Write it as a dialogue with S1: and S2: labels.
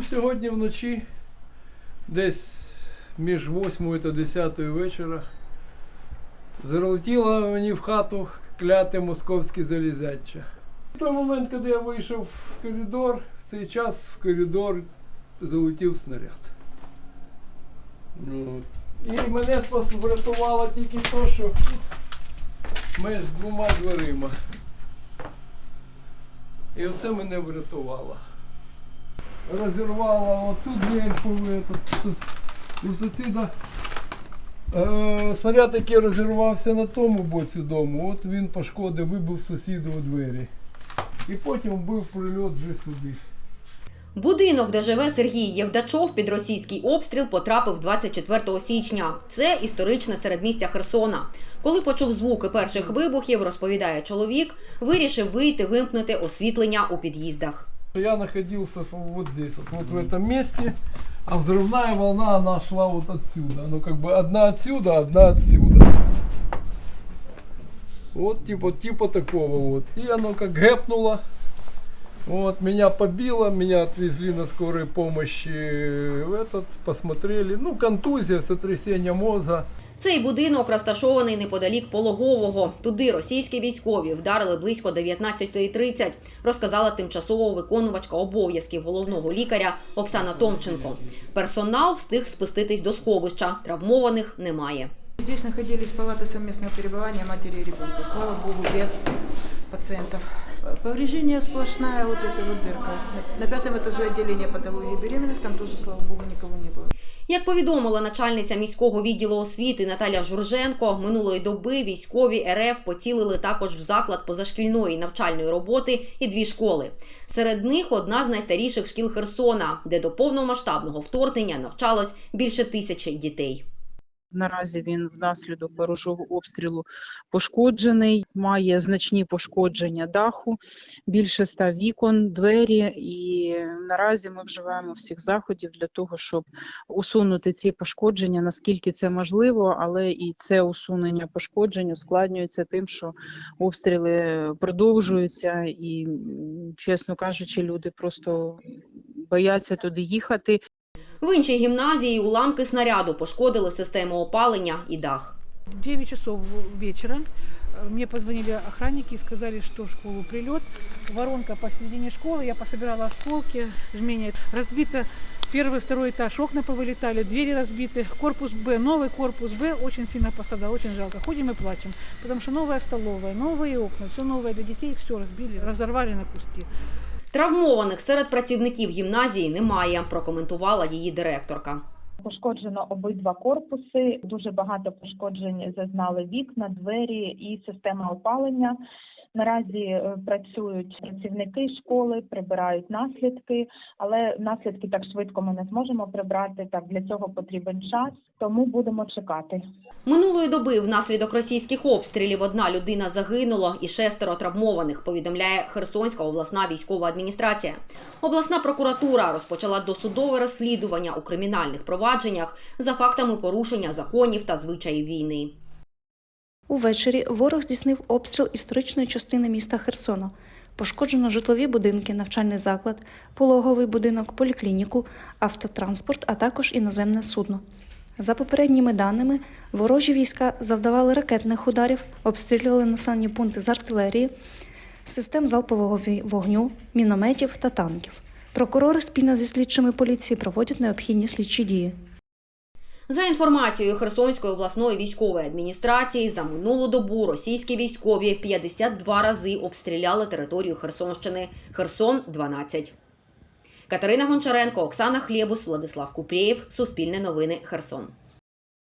S1: Ну, сьогодні вночі, десь між 8 та 10 вечора, залетіло мені в хату кляте московське залізяче. В той момент, коли я вийшов в коридор, в цей час в коридор залетів снаряд. Ну, І мене врятувало тільки то, що між двома дверима. І оце мене врятувало. Розірвало оцю сус- у сусіда. Е, снаряд, який розірвався на тому боці дому, от він пошкодив, вибив сусіду у двері. І потім був прильот вже сюди.
S2: Будинок, де живе Сергій Євдачов, під російський обстріл потрапив 24 січня. Це історичне середмістя Херсона. Коли почув звуки перших вибухів, розповідає чоловік, вирішив вийти вимкнути освітлення у під'їздах.
S1: Я находился вот здесь, вот, вот в этом месте, а взрывная волна, она шла вот отсюда. Ну, как бы одна отсюда, одна отсюда. Вот типа, типа такого вот. И оно как гэпнуло. Вот, меня побило, меня отвезли на скорой помощи в этот, посмотрели. Ну, контузия, сотрясение мозга.
S2: Цей будинок розташований неподалік пологового. Туди російські військові вдарили близько 19.30, розказала тимчасово виконувачка обов'язків головного лікаря Оксана Томченко. Персонал встиг спуститись до сховища. Травмованих немає.
S3: Здесь находились палаты совместного пребывания матери и ребенка. Слава богу, без пациентов. Повреждение сплошная вот эта вот дырка. На на пятом этаже отделения патологии беременности, там тоже, слава богу, никого не было.
S2: Як повідомила начальниця міського відділу освіти Наталя Журженко, минулої доби військові РФ поцілили також в заклад позашкільної навчальної роботи і дві школи. Серед них одна з найстаріших шкіл Херсона, де до повномасштабного вторгнення навчалось більше тисячі дітей.
S4: Наразі він внаслідок ворожого обстрілу пошкоджений, має значні пошкодження даху, більше ста вікон, двері. І наразі ми вживаємо всіх заходів для того, щоб усунути ці пошкодження, наскільки це можливо, але і це усунення пошкоджень ускладнюється тим, що обстріли продовжуються, і, чесно кажучи, люди просто бояться туди їхати.
S2: В іншій гімназії уламки снаряду пошкодили систему опалення і дах.
S5: В 9 часов вечера э, мне позвонили охранники и сказали, что в школу прилет. Воронка посередине школы, я пособирала осколки, жмение. Разбито первый, второй этаж, окна повылетали, двери разбиты. Корпус Б, новый корпус Б очень сильно пострадал, очень жалко. Ходим и плачем, потому что новая столовая, новые окна, все новое для детей, все разбили, разорвали на куски.
S2: Травмованих серед працівників гімназії немає, прокоментувала її директорка.
S6: Пошкоджено обидва корпуси. Дуже багато пошкоджень зазнали вікна, двері і система опалення. Наразі е, працюють працівники школи, прибирають наслідки, але наслідки так швидко ми не зможемо прибрати. Так для цього потрібен час, тому будемо чекати.
S2: Минулої доби внаслідок російських обстрілів одна людина загинула і шестеро травмованих, повідомляє Херсонська обласна військова адміністрація. Обласна прокуратура розпочала досудове розслідування у кримінальних провадженнях за фактами порушення законів та звичаїв війни.
S7: Увечері ворог здійснив обстріл історичної частини міста Херсона. Пошкоджено житлові будинки, навчальний заклад, пологовий будинок, поліклініку, автотранспорт, а також іноземне судно. За попередніми даними, ворожі війська завдавали ракетних ударів, обстрілювали населені пункти з артилерії, систем залпового вогню, мінометів та танків. Прокурори спільно зі слідчими поліції проводять необхідні слідчі дії.
S2: За інформацією Херсонської обласної військової адміністрації, за минулу добу російські військові 52 рази обстріляли територію Херсонщини. Херсон 12. Катерина Гончаренко, Оксана Хлєбус, Владислав Купрєєв. Суспільне новини. Херсон.